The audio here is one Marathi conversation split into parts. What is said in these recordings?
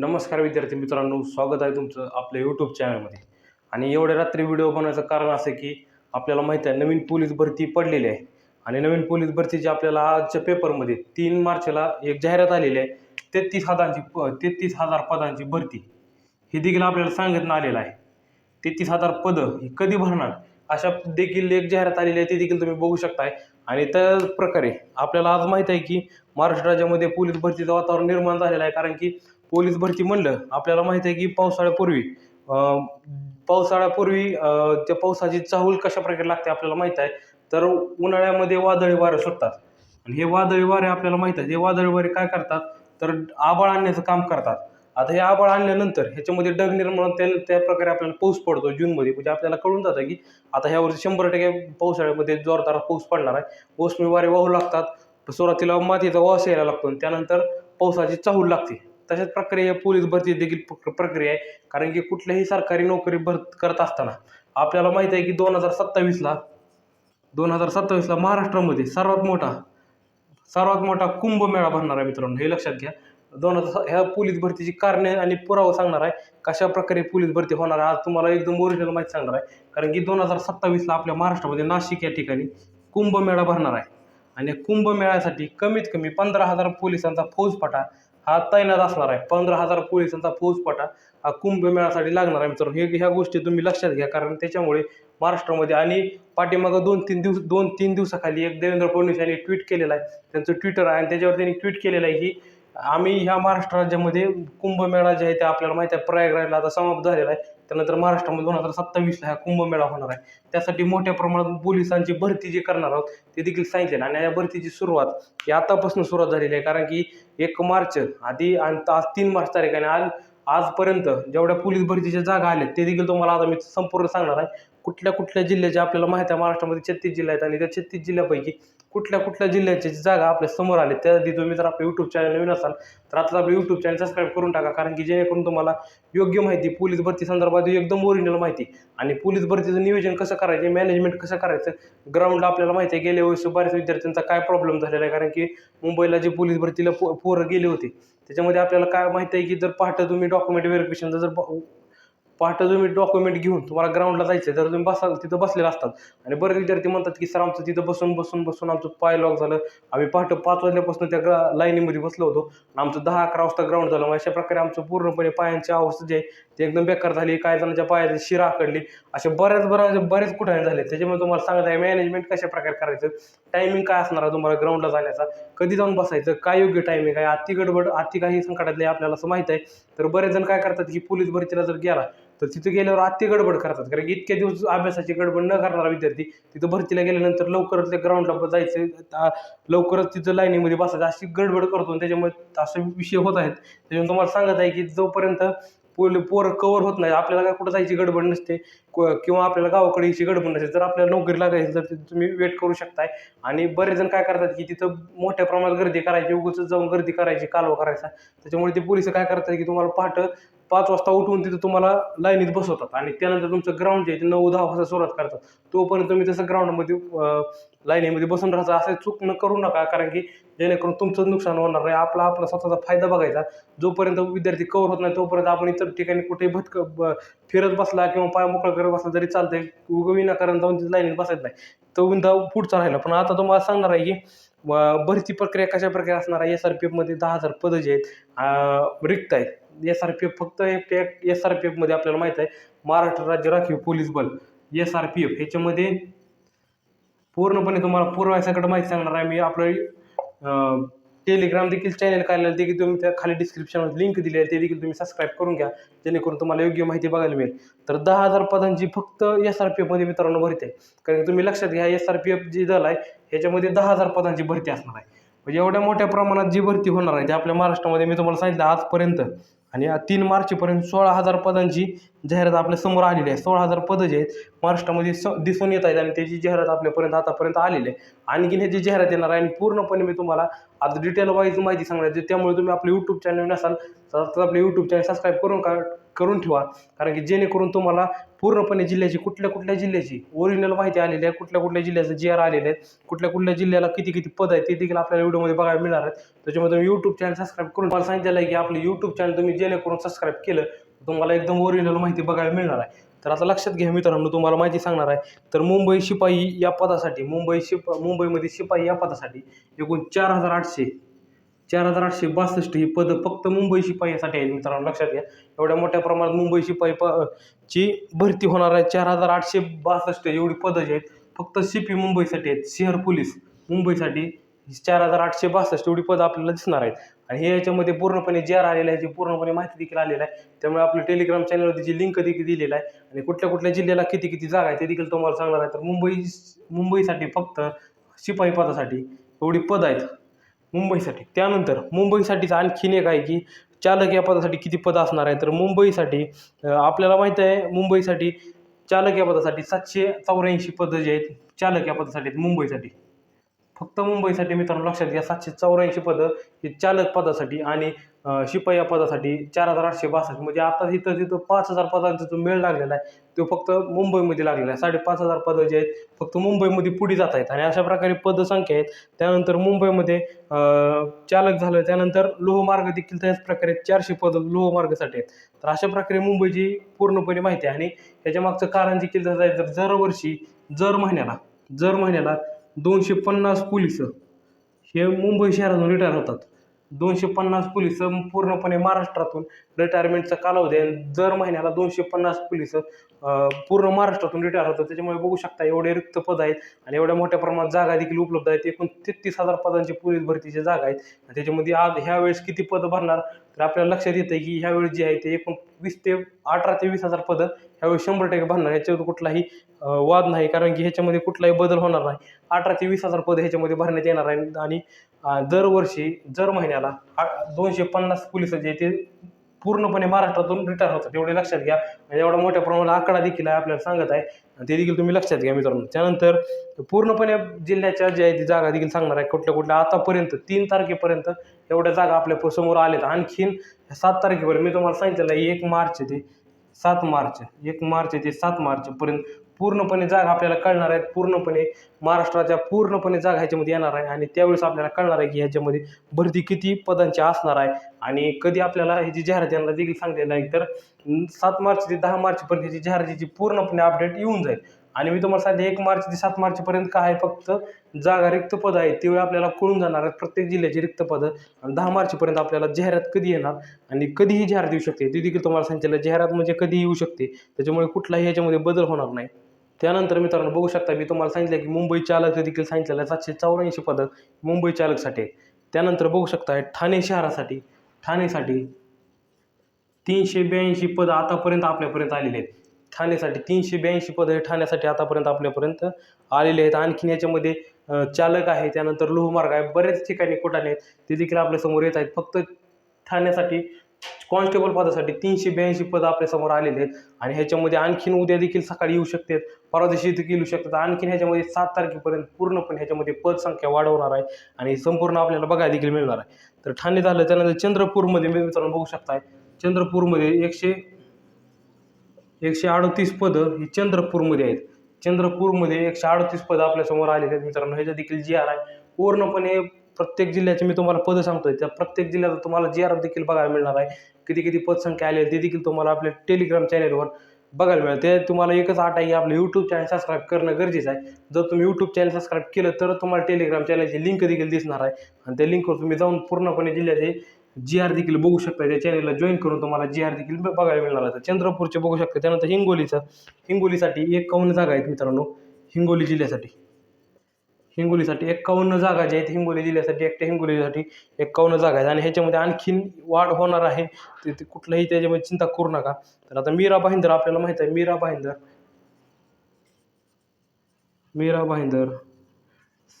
नमस्कार विद्यार्थी मित्रांनो स्वागत आहे तुमचं आपल्या यूट्यूब चॅनलमध्ये आणि एवढ्या रात्री व्हिडिओ बनवायचं कारण असं की आपल्याला माहीत आहे नवीन पोलीस भरती पडलेली आहे. आणि नवीन पोलीस भरतीची आपल्याला आजच्या पेपरमध्ये तीन मार्चला एक जाहिरात आलेली आहे तेहतीस हजारांची प तेहतीस हजार पदांची भरती. हे देखील आपल्याला सांगण्यात आलेलं आहे. तेहतीस हजार पदं ही कधी भरणार? अशा देखील एक जाहिरात आलेली आहे ती देखील तुम्ही बघू शकताय. आणि त्याच प्रकारे आपल्याला आज माहीत आहे की महाराष्ट्र राज्यामध्ये पोलीस भरतीचं वातावरण निर्माण झालेलं आहे कारण की पोलीस भरती म्हणलं आपल्याला माहीत आहे की पावसाळ्यापूर्वी पावसाळ्यापूर्वी त्या पावसाची चाहूल कशा प्रकारे लागते आपल्याला माहीत आहे तर उन्हाळ्यामध्ये वादळी वारं सुटतात. आणि हे वादळी वारे आपल्याला माहीत आहे हे वादळी वारे काय करतात तर आबाळ आणण्याचं काम करतात. आता हे आबाळ आणल्यानंतर ह्याच्यामध्ये डग निर्माण त्या त्या प्रकारे आपल्याला पाऊस पडतो जूनमध्ये म्हणजे आपल्याला कळून जातं की आता ह्या वर्षी शंभर टक्के पावसाळ्यामध्ये जोरदार पाऊस पडणार आहे. मोसमी वारे वाहू लागतात सुरुवातीला मातीचा वास यायला लागतो आणि त्यानंतर पावसाची चाहूल लागते. तशाच प्रक्रिया पोलीस भरती देखील प्रक्रिया आहे. कारण की कुठल्याही सरकारी नोकरी भरत करत असताना आपल्याला माहीत आहे की दोन हजार सत्तावीसला दोन हजार सत्तावीसला महाराष्ट्रामध्ये सर्वात मोठा सर्वात मोठा कुंभमेळा भरणार आहे मित्रांनो. हे लक्षात घ्या. दोन हजार ह्या पोलीस भरतीची कारणे आणि पुरावा सांगणार आहे. कशा प्रकारे पोलीस भरती होणार आहे आज तुम्हाला एकदम ओरिजिनल माहिती सांगणार आहे. कारण की दोन हजार सत्तावीसला आपल्या महाराष्ट्रामध्ये नाशिक या ठिकाणी कुंभमेळा भरणार आहे. आणि कुंभमेळ्यासाठी कमीत कमी पंधरा हजार पोलिसांचा फौजफाटा हा तैनात असणार आहे. पंधरा हजार पोलिसांचा फौजपाटा हा कुंभमेळ्यासाठी लागणार आहे मित्रांनो. हे ह्या गोष्टी तुम्ही लक्षात घ्या कारण त्याच्यामुळे महाराष्ट्रामध्ये आणि पाठीमागं दोन तीन दिवस दोन तीन दिवसाखाली एक देवेंद्र फडणवीस यांनी ट्विट केलेलं आहे. त्यांचं ट्विटर आहे आणि त्याच्यावर त्यांनी ट्विट केलेलं आहे की आम्ही ह्या महाराष्ट्र राज्यामध्ये कुंभमेळा जे आहे ते आपल्याला माहिती आहे. प्रयागराजला आता समाप्त झालेला आहे. त्यानंतर महाराष्ट्रामध्ये दोन हजार सत्तावीसला हा कुंभमेळा होणार आहे. त्यासाठी मोठ्या प्रमाणात पोलिसांची भरती जी करणार आहोत ते देखील सांगितले आणि या भरतीची सुरुवात ही आतापासून सुरुवात झालेली आहे. कारण की एक मार्च आधी आणि आज तीन मार्च तारीख आहे. आणि आज आजपर्यंत जेवढ्या पोलीस भरतीच्या जागा आल्या ते देखील तुम्हाला आता मी संपूर्ण सांगणार आहे. कुठल्या कुठल्या जिल्ह्याचे आपल्याला माहिती आहे महाराष्ट्रामध्ये छत्तीस जिल्हे आहेत. आणि त्या छत्तीस जिल्ह्यापैकी कुठल्या कुठल्या जिल्ह्याची जागा आपल्यासमोर आली त्याआधी तुम्ही जर आपल्या यूट्यूब चॅनल नवीन असाल तर आता आपलं यूट्यूब चॅनल सबस्क्राईब करून टाका कारण की जेणेकरून तुम्हाला योग्य माहिती पोलीस भरती संदर्भात एकदम ओरिजिनल माहिती आणि पोलीस भरतीचं नियोजन कसं करायचं मॅनेजमेंट कसं करायचं ग्राउंडला आपल्याला माहिती आहे गेल्या वर्षी बऱ्याच विद्यार्थ्यांचा काय प्रॉब्लेम झालेला आहे कारण की मुंबईला जे पोलीस भरतीला पो पोरं गेले होते त्याच्यामध्ये आपल्याला काय माहिती आहे की जर पहाटे तुम्ही डॉक्युमेंट व्हेरिफिकेशनचा जर पहाटे तुम्ही डॉक्युमेंट घेऊन तुम्हाला ग्राउंडला जायचं तर तुम्ही बसाल तिथं बसलेले असतात. आणि बरेच विद्यार्थी म्हणतात की सर आमचं तिथं बसून बसून बसून आमचं पाय लॉक झालं. आम्ही पहाटे पाच वाजल्यापासून त्या ग्रा लाईनीमध्ये बसलो होतो. आणि आमचं दहा अकरा वाजता ग्राउंड झालं. मग अशा प्रकारे आमचं पूर्णपणे पायांची अवस्था जी आहे ती एकदम बेकार झाली काही जणांच्या पायाची शिरा आकडली असे बऱ्याच बऱ्याच बरेच कुठे झाले. त्याच्यामुळे तुम्हाला सांगत आहे मॅनेजमेंट कशा प्रकारे करायचं? टायमिंग काय असणार आहे तुम्हाला ग्राउंडला जाण्याचा? कधी जाऊन बसायचं? काय योग्य टायमिंग आहे? अति गडबड अति काही संकटातले आपल्याला असं माहीत आहे. तर बरेच जण काय करतात की पोलीस भरतीला जर गेला तर तिथं गेल्यावर अति गडबड करतात. कारण की इतक्या दिवस अभ्यासाची गडबड न करणारा विद्यार्थी तिथं भरतीला गेल्यानंतर लवकरच त्या ग्राउंडला जायचं लवकरच तिथं लाईनीमध्ये बसायचं. अशी गडबड करतो आणि त्याच्यामुळे असे विषय होत आहेत. त्याच्यामुळे तुम्हाला सांगत आहे की जोपर्यंत पोल पोरं कवर होत नाही आपल्याला काय कुठं जायची गडबड नसते. को- किंवा आपल्याला गावाकडे यायची गडबड नसते. जर आपल्याला नोकरी लागायची तर तिथं तुम्ही वेट करू शकताय. आणि बरेच जण काय करतात की तिथं मोठ्या प्रमाणात गर्दी करायची. उगाच जाऊन गर्दी करायची कालवा करायचा. त्याच्यामुळे ते पोलीस काय करतात की तुम्हाला पहाटं पाच वाजता उठवून तिथं तुम्हाला लाईनीत बसवतात. आणि त्यानंतर तुमचं ग्राउंड जे आहे ते नऊ दहा वाजता सुरुवात करतात. तोपर्यंत तुम्ही तसं ग्राउंडमध्ये लाईनीमध्ये बसून राहायचं असं चूक न करू नका. कारण की जेणेकरून तुमचं नुकसान होणार नाही. आपला आपला स्वतःचा फायदा बघायचा. जोपर्यंत विद्यार्थी कवर होत नाही तोपर्यंत आपण इतर ठिकाणी कुठेही भटक ब- फिरत बसला किंवा पाय मोकळा करत बसला तरी चालतंय. उगं विनाकारण जाऊन तिथे लाईनीत बसायचं नाही. तो विंदा पुढचा राहिला. पण आता तुम्हाला सांगणार आहे की भरती प्रक्रिया कशा प्रकारे असणार आहे? एस आर पी एफमध्ये दहा हजार पदं जे आहेत रिक्त आहेत. एस आर पी एफ फक्त एस आर पी एफमध्ये आपल्याला माहीत आहे. महाराष्ट्र राज्य राखीव पोलीस बल एस आर पी एफ ह्याच्यामध्ये पूर्णपणे तुम्हाला पूर्ण सगळं माहिती सांगणार आहे. मी आपलं टेलिग्राम देखील चॅनल काढलेलं देखील तुम्ही त्या खाली डिस्क्रिप्शनमध्ये लिंक दिली आहे. ते देखील तुम्ही सबस्क्राईब करून घ्या. जेणेकरून तुम्हाला योग्य माहिती बघायला मिळेल. तर दहा हजार पदांची फक्त एस आर पी एफमध्ये मित्रांनो भरती आहे. कारण की तुम्ही लक्षात घ्या एस आर पी एफ जी दल आहे ह्याच्यामध्ये दहा हजार पदांची भरती असणार आहे. म्हणजे एवढ्या मोठ्या प्रमाणात जी भरती होणार आहे ती आपल्या महाराष्ट्रामध्ये मी तुम्हाला सांगितलं आजपर्यंत आणि तीन मार्चपर्यंत सोळा हजार पदांची जाहिरात आपल्यासमोर आलेली आहे. सोळा हजार पदं जे आहेत महाराष्ट्रामध्ये स दिसून येत आहेत आणि त्याची जाहिरात आपल्यापर्यंत आतापर्यंत आलेली आहे. आणखीन ह्याची जाहिरात येणार आहे आणि पूर्णपणे मी तुम्हाला आता डिटेल वाईज माहिती सांगणार त्यामुळे तुम्ही आपलं यूट्यूब चॅनल नसाल तर आता यूट्यूब चॅनल सबस्क्राईब करून का करून ठेवा. कारण की जेणेकरून तुम्हाला पूर्णपणे जिल्ह्याची कुठल्या कुठल्या जिल्ह्याची ओरिजिनल माहिती आलेली आहे कुठल्या कुठल्या जिल्ह्याचं जी आर आलेले आहेत कुठल्या कुठल्या जिल्ह्याला किती किती पद आहे ते देखील आपल्याला व्हिडिओमध्ये बघायला मिळणार आहेत. त्याच्यामध्ये तुम्ही यूट्यूब चॅनल सबस्क्राईब करून मला सांगितलेलं आहे की आपलं यूट्यूब चॅनल तुम्ही जेणेकरून सबस्क्राईब केलं तर तुम्हाला एकदम ओरिजिनल माहिती बघायला मिळणार आहे. तर आता लक्षात घ्या मित्रांनो तुम्हाला माहिती सांगणार आहे. तर मुंबई शिपाई या पदासाठी मुंबई शिप मुंबईमध्ये शिपाई या पदासाठी एकूण चार हजार आठशे चार हजार आठशे बासष्ट ही पदं फक्त मुंबई शिपाईसाठी आहेत मित्रांनो लक्षात घ्या. एवढ्या मोठ्या प्रमाणात मुंबई शिपाई प ची भरती होणार आहे. चार हजार आठशे बासष्ट एवढी पदं जी आहेत फक्त शिपी मुंबईसाठी आहेत. शहर पोलीस मुंबईसाठी चार हजार आठशे बासष्ट एवढी पदं आपल्याला दिसणार आहेत. आणि हे याच्यामध्ये पूर्णपणे जे आर आलेलं आहे जे पूर्णपणे माहिती देखील आलेलं आहे त्यामुळे आपलं टेलिग्राम चॅनलवरती जी लिंक देखील दिलेलं आहे आणि कुठल्या कुठल्या जिल्ह्याला किती किती जागा आहे ते देखील तुम्हाला सांगणार आहे. तर मुंबई मुंबईसाठी फक्त शिपाई पदासाठी एवढी पद आहेत. मुंबईसाठी. त्यानंतर मुंबईसाठीच आणखीन एक आहे की चालक या पदासाठी किती पदं असणार आहे? तर मुंबईसाठी आपल्याला माहीत आहे मुंबईसाठी चालक या पदासाठी सातशे चौऱ्याऐंशी पदं जे आहेत चालक या पदासाठी आहेत मुंबईसाठी. फक्त मुंबईसाठी मित्रांनो लक्षात घ्या सातशे चौऱ्याऐंशी पदं ही चालक पदासाठी आणि अं, शिपाई पदासाठी चार हजार आठशे बासष्ट. म्हणजे आता इथं तिथं पाच हजार पदांचा जो मेळ लागलेला आहे तो फक्त मुंबईमध्ये लागलेला आहे. साडेपाच हजार पदं जे आहेत फक्त मुंबईमध्ये पुढे जात आहेत. आणि अशा प्रकारे पदसंख्या आहेत. त्यानंतर मुंबईमध्ये चालक झालं त्यानंतर लोहमार्ग देखील त्याच प्रकारे चारशे पदं लोहमार्गासाठी आहेत. तर अशा प्रकारे मुंबईची पूर्णपणे माहिती आहे. आणि ह्याच्या मागचं कारण देखील जर तर दरवर्षी जर महिन्याला जर महिन्याला दोनशे पन्नास पोलीस हे मुंबई शहरातून रिटायर होतात. दोनशे पन्नास पोलीस पूर्णपणे महाराष्ट्रातून रिटायरमेंटचा कालावधी आहे. दर महिन्याला दोनशे पन्नास पोलीस पूर्ण महाराष्ट्रातून रिटायर होतात. त्याच्यामुळे बघू शकता एवढे रिक्त पद आहेत आणि एवढ्या मोठ्या प्रमाणात जागा देखील उपलब्ध आहेत. एकूण तेहतीस हजार पदांची पोलीस भरतीची जागा आहेत. त्याच्यामध्ये आज ह्यावेळेस किती पदं भरणार? तर आपल्याला लक्षात येतं की ह्यावेळी जे आहे ते एकूण वीस ते अठरा ते वीस हजार पदं ह्यावेळी शंभर टक्के भरणार ह्याच्यावर कुठलाही वाद नाही. कारण की ह्याच्यामध्ये कुठलाही बदल होणार नाही. अठरा ते वीस हजार पदं ह्याच्यामध्ये भरण्यात येणार आहे. आणि दरवर्षी दर महिन्याला दोनशे पन्नास पोलीस जे ते पूर्णपणे महाराष्ट्रातून रिटायर होतात. एवढे लक्षात घ्या. म्हणजे एवढा मोठ्या प्रमाणात आकडा देखील आहे आपल्याला सांगत आहे. ते देखील तुम्ही लक्षात घ्या मित्रांनो. त्यानंतर पूर्णपणे जिल्ह्याच्या ज्या आहे ती जागा देखील सांगणार आहे. कुठल्या कुठल्या आतापर्यंत तीन तारखेपर्यंत एवढ्या जागा आपल्यासमोर आल्यात आणखीन सात तारखेपर्यंत मी तुम्हाला सांगितलेलं आहे एक मार्च ते. सात मार्च एक मार्च ते सात मार्चपर्यंत पूर्णपणे जागा आपल्याला कळणार आहेत. पूर्णपणे महाराष्ट्राच्या पूर्णपणे जागा ह्याच्यामध्ये येणार आहे आणि त्यावेळेस आपल्याला कळणार आहे की ह्याच्यामध्ये भरती किती पदांची असणार आहे. आणि कधी आपल्याला ह्याची जाहिरात यांना देखील सांगलेलं आहे तर सात मार्च ते दहा मार्चपर्यंत ह्याची जाहिरातीची पूर्णपणे अपडेट येऊन जाईल. आणि मी तुम्हाला सांगते एक मार्च ते सात मार्चपर्यंत काय आहे फक्त जागा रिक्त पद आहेत त्यावेळी आपल्याला कळून जाणार आहेत प्रत्येक जिल्ह्याची रिक्त पदं आणि दहा मार्चपर्यंत आपल्याला जाहिरात कधी येणार आणि कधीही जाहिरात येऊ शकते. ते देखील तुम्हाला सांगितलं जाहिरात म्हणजे कधी येऊ शकते. त्याच्यामुळे कुठलाही ह्याच्यामध्ये बदल होणार नाही. त्यानंतर मित्रांनो बघू शकता मी तुम्हाला सांगितलं की मुंबई चालक देखील सांगितलेलं आहे सातशे चौऱ्याऐंशी पदं मुंबई चालकसाठी आहेत. त्यानंतर बघू शकता ठाणे शहरासाठी ठाणेसाठी तीनशे ब्याऐंशी पदं आतापर्यंत आपल्यापर्यंत आलेले आहेत. ठाण्यासाठी तीनशे ब्याऐंशी पदं हे ठाण्यासाठी आतापर्यंत आपल्यापर्यंत आलेले आहेत. आणखीन याच्यामध्ये चालक आहे त्यानंतर लोहमार्ग आहे. बरेच ठिकाणी कोटाने आहेत. ते देखील आपल्यासमोर येत आहेत. फक्त ठाण्यासाठी कॉन्स्टेबल पदासाठी तीनशे ब्याऐंशी पदं आपल्यासमोर आलेले आहेत. आणि ह्याच्यामध्ये आणखीन उद्या देखील सकाळी येऊ शकतात परवा दिवशी देखील येऊ शकतात. आणखीन ह्याच्यामध्ये सात तारखेपर्यंत पूर्णपणे ह्याच्यामध्ये पदसंख्या वाढवणार आहे आणि संपूर्ण आपल्याला बघायला देखील मिळणार आहे. तर ठाणे झालं त्यानंतर चंद्रपूरमध्ये मी मित्रांनो बघू शकताय. चंद्रपूरमध्ये एकशे एकशे अडतीस पदं ही चंद्रपूरमध्ये आहेत. चंद्रपूरमध्ये एकशे अडतीस पदं आपल्यासमोर आलेली आहेत मित्रांनो. ह्याच्या देखील जी आर आहे पूर्णपणे प्रत्येक जिल्ह्याचे मी तुम्हाला पदं सांगतोय. त्या प्रत्येक जिल्ह्याचा तुम्हाला जी आर देखील बघायला मिळणार आहे. किती किती पदसंख्या आली आहे ते देखील तुम्हाला आपल्या टेलिग्राम चॅनेलवर बघायला मिळेल. ते तुम्हाला एकच आठ आहे की आपलं यूट्यूब चॅनल सबस्क्राईब करणं गरजेचं आहे. जर तुम्ही यूट्यूब चॅनल सबस्क्राईब केलं तर तुम्हाला टेलिग्राम चॅनलची लिंक देखील दिसणार आहे. आणि त्या लिंकवर तुम्ही जाऊन पूर्णपणे जिल्ह्याचे जी आर देखील बघू शकता. त्या चॅनलला जॉईन करून तुम्हाला जी आर देखील बघायला मिळणार आता चंद्रपूरचे बघू शकता. त्यानंतर हिंगोलीचं. हिंगोलीसाठी एकावन्न जागा आहेत मित्रांनो. हिंगोली जिल्ह्यासाठी. हिंगोलीसाठी एक्कावन्न जागा ज्या आहेत हिंगोली जिल्ह्यासाठी एकट्या हिंगोलीसाठी एक्कावन्न जागा आहेत. आणि ह्याच्यामध्ये आणखीन वाढ होणार आहे. ते ते कुठल्याही त्याच्यामध्ये चिंता करू नका. तर आता मीरा भाईंदर आपल्याला माहीत आहे. मीरा भाईंदर. मीरा भाईंदर.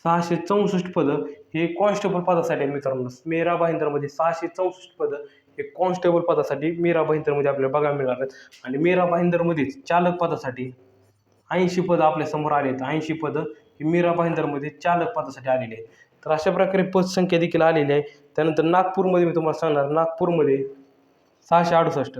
सहाशे चौसष्ट पदं हे कॉन्स्टेबल पदासाठी आहे मित्रांनो. मेरा भाईंदरमध्ये सहाशे चौसष्ट पदं हे कॉन्स्टेबल पदासाठी मेरा भाईंदरमध्ये आपल्याला बघायला मिळणार आहेत. आणि मेरा भाईंदरमध्येच चालक पदासाठी ऐंशी पदं आपल्यासमोर आले आहेत. ऐंशी पदं ही मीरा भाईंदरमध्ये चालक पदासाठी आलेली आहेत. तर अशा प्रकारे पदसंख्या देखील आलेली आहे. त्यानंतर नागपूरमध्ये मी तुम्हाला सांगणार नागपूरमध्ये सहाशे अडुसष्ट.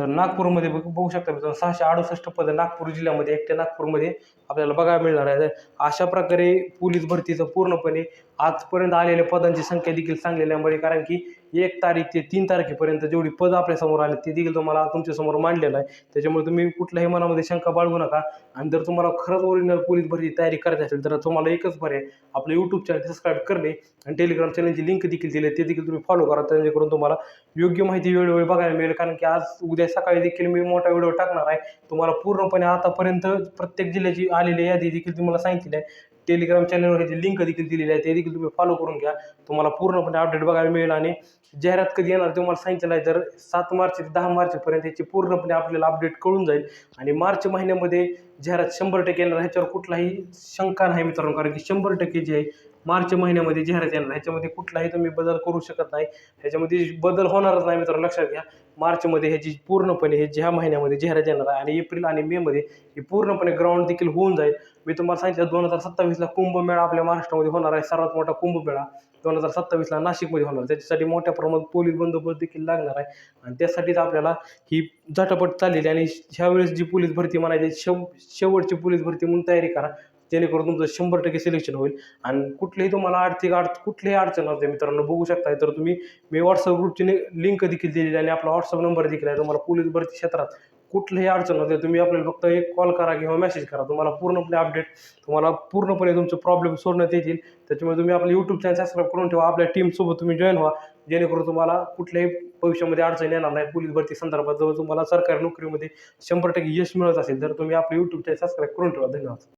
तर नागपूरमध्ये बघ बघू शकता मित्रांनो सहाशे अडुसष्ट पद नागपूर जिल्ह्यामध्ये एकट्या नागपूरमध्ये आपल्याला बघायला मिळणार आहे. अशा प्रकारे पोलीस भरतीचं पूर्णपणे आजपर्यंत आलेल्या पदांची संख्या देखील सांगलेल्यामुळे कारण की एक तारीख ते तीन तारखेपर्यंत जेवढी पद आपल्यासमोर आले ते देखील तुम्हाला तुमच्यासमोर मांडलेलं आहे. त्याच्यामुळे तुम्ही कुठल्याही मनामध्ये शंका बाळगू नका. आणि जर तुम्हाला खरंच ओरिजिनल पोलीस भरती तयारी करायची असेल तर तुम्हाला एकच पर्याय आपलं यूट्यूब चॅनल सबस्क्राईब करणे आणि टेलिग्राम चॅनलची लिंक देखील दिली ते देखील तुम्ही फॉलो करा. जेणेकरून तुम्हाला योग्य माहिती वेळोवेळी बघायला मिळेल. कारण की आज उद्या सकाळी देखील मी मोठा व्हिडिओ टाकणार आहे. तुम्हाला पूर्णपणे आतापर्यंत प्रत्येक जिल्ह्याची आलेली यादी देखील तुम्हाला सांगितली आहे. टेलिग्राम चॅनलवर ह्याची लिंक देखील दिलेली आहे ते देखील तुम्ही फॉलो करून घ्या. तुम्हाला पूर्णपणे अपडेट बघायला मिळेल आणि जाहिरात कधी येणार तुम्हाला सांगितलं आहे तर सात मार्च ते दहा मार्चपर्यंत याची पूर्णपणे आपल्याला अपडेट कळून जाईल. आणि मार्च महिन्यामध्ये जाहिरात शंभर टक्के येणार ह्याच्यावर कुठलाही शंका नाही मित्रांनो कारण की शंभर टक्के जे आहे मार्च महिन्यामध्ये जाहिरात येणार ह्याच्यामध्ये कुठलाही तुम्ही बदल करू शकत नाही. ह्याच्यामध्ये बदल होणारच नाही मित्रांनो लक्षात घ्या. मार्चमध्ये ह्याची पूर्णपणे हे ज्या महिन्यामध्ये जाहिरात येणार आहे आणि एप्रिल आणि मेमध्ये ही पूर्णपणे ग्राउंड देखील होऊन जाईल. मी तुम्हाला सांगितलं दोन हजार सत्तावीसला कुंभमेळा आपल्या महाराष्ट्रामध्ये होणार आहे. सर्वात मोठा कुंभमेळा दोन हजार सत्तावीसला नाशिकमध्ये होणार. त्याच्यासाठी मोठ्या प्रमाणात पोलीस बंदोबस्त देखील लागणार आहे. आणि त्यासाठीच आपल्याला ही झटापट चाललेली आणि ह्यावेळेस जी पोलीस भरती म्हणायची शेव शेवटची पोलीस भरती म्हणून तयारी करा. जेणेकरून तुमचं शंभर टक्के सिलेक्शन होईल. आणि कुठलीही तुम्हाला आर्थिक अड कुठलीही अडचण असते मित्रांनो बघू शकताय. तर तुम्ही मी व्हॉट्सअप ग्रुपची लिंक देखील दिलेली आणि आपला व्हॉट्सअप नंबर देखील आहे. तुम्हाला पोलीस भरती क्षेत्रात कुठलीही अडचण होते तुम्ही आपल्याला फक्त एक कॉल करा किंवा मेसेज करा. तुम्हाला पूर्णपणे अपडेट तुम्हाला पूर्णपणे तुमचे प्रॉब्लेम सोडण्यात येतील. त्याच्यामुळे तुम्ही आपलं यूट्यूब चॅनल सबस्क्राईब करून ठेवा. आपल्या टीमसोबत तुम्ही जॉईन व्हा. जेणेकरून तुम्हाला कुठल्याही भविष्यामध्ये अडचण येणार नाही. पोलीस भरती संदर्भात जवळ तुम्हाला सरकारी नोकरीमध्ये शंभर टक्के यश मिळत असेल तर तुम्ही आपलं यूट्यूब चॅनल सबस्क्राईब करून ठेवा. धन्यवाद.